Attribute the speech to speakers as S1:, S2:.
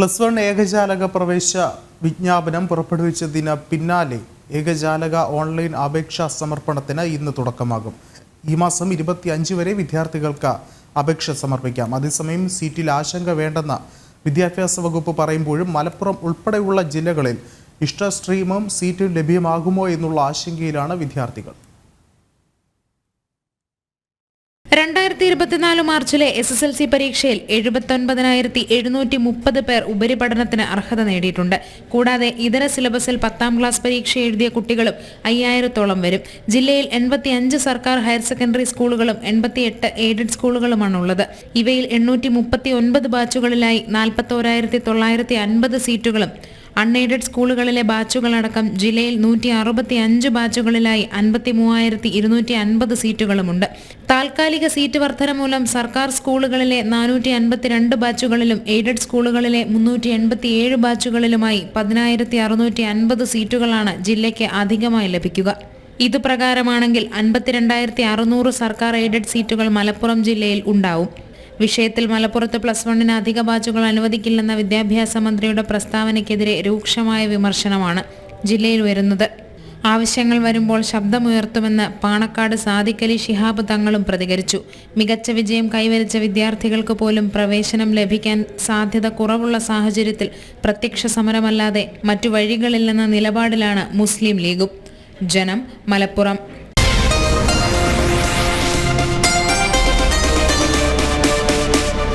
S1: Plus one ഏകജാലക പ്രവേശ വിജ്ഞാപനം പുറപ്പെടുവിച്ചതിന് പിന്നാലെ ഏകജാലക ഓൺലൈൻ അപേക്ഷാ സമർപ്പണത്തിന് ഇന്ന് തുടക്കമാകും. ഈ മാസം ഇരുപത്തി അഞ്ച് വരെ വിദ്യാർത്ഥികൾക്ക് അപേക്ഷ സമർപ്പിക്കാം. അതേസമയം സീറ്റിൽ ആശങ്ക വേണ്ടെന്ന് വിദ്യാഭ്യാസ വകുപ്പ് പറയുമ്പോഴും മലപ്പുറം ഉൾപ്പെടെയുള്ള ജില്ലകളിൽ ഇഷ്ട സ്ട്രീമും സീറ്റും ലഭ്യമാകുമോ എന്നുള്ള ആശങ്കയിലാണ് വിദ്യാർത്ഥികൾ.
S2: രണ്ടായിരത്തി ഇരുപത്തിനാല് മാർച്ചിലെ എസ് എസ് എൽ സി പരീക്ഷയിൽ എഴുപത്തൊൻപതിനായിരത്തി എഴുന്നൂറ്റി മുപ്പത് പേർ ഉപരിപഠനത്തിന് അർഹത നേടിയിട്ടുണ്ട്. കൂടാതെ ഇതര സിലബസിൽ പത്താം ക്ലാസ് പരീക്ഷ എഴുതിയ കുട്ടികളും അയ്യായിരത്തോളം വരും. ജില്ലയിൽ എൺപത്തി അഞ്ച് സർക്കാർ ഹയർ സെക്കൻഡറി സ്കൂളുകളും എൺപത്തിയെട്ട് എയ്ഡഡ് സ്കൂളുകളുമാണ് ഉള്ളത് ഇവയിൽ എണ്ണൂറ്റി മുപ്പത്തി ഒൻപത് ബാച്ചുകളിലായി നാൽപ്പത്തോരായിരത്തി തൊള്ളായിരത്തി അൻപത് സീറ്റുകളും അൺഎയ്ഡഡ് സ്കൂളുകളിലെ ബാച്ചുകളടക്കം ജില്ലയിൽ നൂറ്റി അറുപത്തി അഞ്ച് ബാച്ചുകളിലായി അൻപത്തി മൂവായിരത്തി ഇരുന്നൂറ്റി അൻപത് സീറ്റുകളുമുണ്ട്. താൽക്കാലിക സീറ്റ് വർധന മൂലം സർക്കാർ സ്കൂളുകളിലെ നാനൂറ്റി അൻപത്തിരണ്ട് ബാച്ചുകളിലും എയ്ഡഡ് സ്കൂളുകളിലെ മുന്നൂറ്റി എൺപത്തി ഏഴ് ബാച്ചുകളിലുമായി പതിനായിരത്തി അറുന്നൂറ്റി അൻപത് സീറ്റുകളാണ് ജില്ലയ്ക്ക് അധികമായി ലഭിക്കുക. ഇതുപ്രകാരമാണെങ്കിൽ അൻപത്തിരണ്ടായിരത്തി അറുന്നൂറ് സർക്കാർ എയ്ഡഡ് സീറ്റുകൾ മലപ്പുറം ജില്ലയിൽ ഉണ്ടാവും. വിഷയത്തിൽ മലപ്പുറത്ത് പ്ലസ് വണ്ണിന് അധിക ബാച്ചുകൾ അനുവദിക്കില്ലെന്ന വിദ്യാഭ്യാസ മന്ത്രിയുടെ പ്രസ്താവനയ്ക്കെതിരെ രൂക്ഷമായ വിമർശനമാണ് ജില്ലയിൽ വരുന്നത്. ആവശ്യങ്ങൾ വരുമ്പോൾ ശബ്ദമുയർത്തുമെന്ന് പാണക്കാട് സാദിഖലി ശിഹാബ് തങ്ങളും പ്രതികരിച്ചു. മികച്ച വിജയം കൈവരിച്ച വിദ്യാർത്ഥികൾക്ക് പോലും പ്രവേശനം ലഭിക്കാൻ സാധ്യത കുറവുള്ള സാഹചര്യത്തിൽ പ്രത്യക്ഷ സമരമല്ലാതെ മറ്റു വഴികളില്ലെന്ന നിലപാടിലാണ് മുസ്ലിം ലീഗും. ജനം മലപ്പുറം.